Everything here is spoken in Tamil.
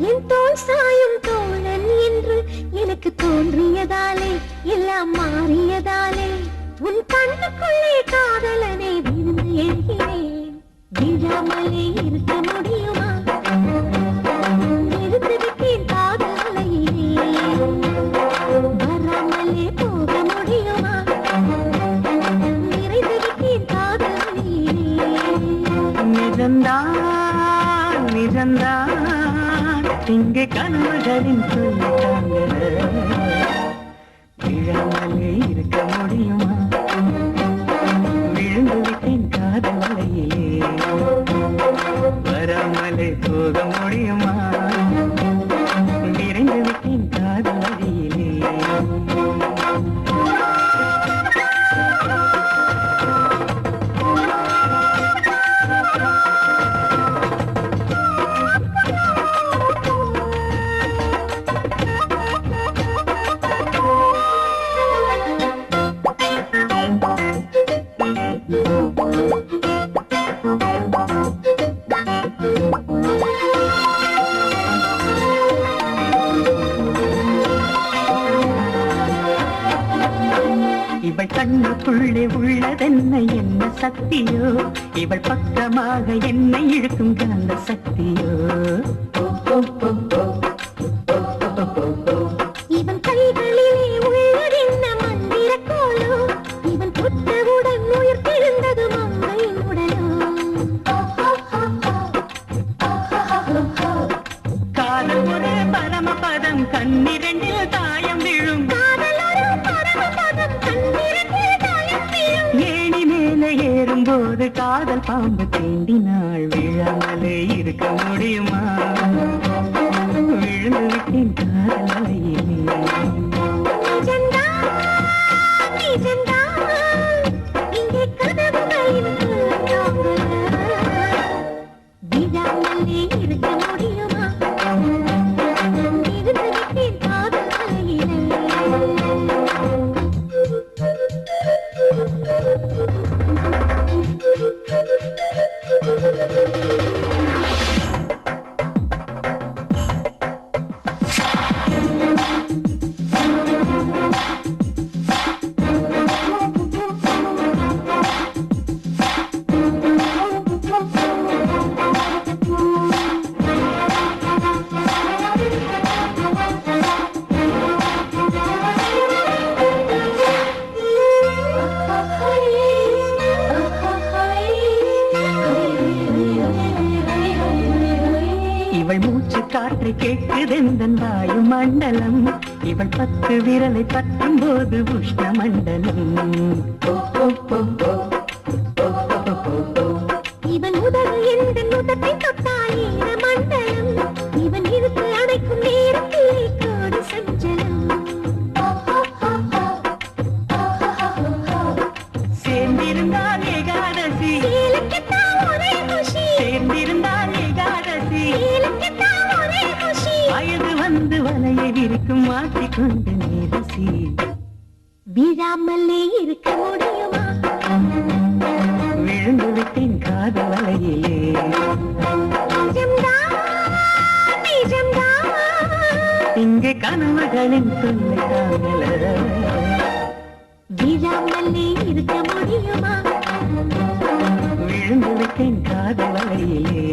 என் தோல் சாயும் தோழன் என்று எனக்கு தோன்றியதாலே எல்லாம் மாறியதாலே உன் கண்ணுக்குள்ளே காதலனை விழுந்து எழுகிறேன் விழாமலே இருக்க முடியுமா? நிறுத்து விட்டேன் காதலையிலே வராமலே போக முடியுமா? நிறைந்து விட்டேன் காதலையிலே நிஜந்தான் நிஜந்தான் இங்கே கண்ணுக்குள்ளே உள்ளதென்ன என்ன சக்தியோ? இவள் பக்கமாக என்னை இழுக்கும் காந்த சக்தியோ? இவன் கைகளிலே உள்ளதென்ன மந்திர கோலோ? இவன் புத்தவுடன் உயிர்த்தெழுந்தது மங்கையின் உடலோ ஒரு பரமபதம் கண்ணிரண்டில் தாயம் காதல் பாம்பு தீண்டினாள் விழாமலே இருக்க முடியுமா? விழுந்து விட்டேன் காதல் வலையிலே நிஜம்தான், காற்றை கேட்குதெந்தன் வாயு மண்டலம். இவள் பத்து விரலை பற்றும் போது உஷ்ண மண்டலம் இவன் உதவு எந்த நுதத்தை தொட்டால் வந்து வலையை விரிக்கும் மாற்றிக்கொண்டு நீரசி. விழாமலே இருக்க முடியுமா? விழுந்து விட்டேன் காதல் வலையிலே இங்கே கனவுகளின் தொல்லை தாங்கல. விழாமலே இருக்க முடியுமா? விழுந்து விட்டேன் காதல் வலையிலே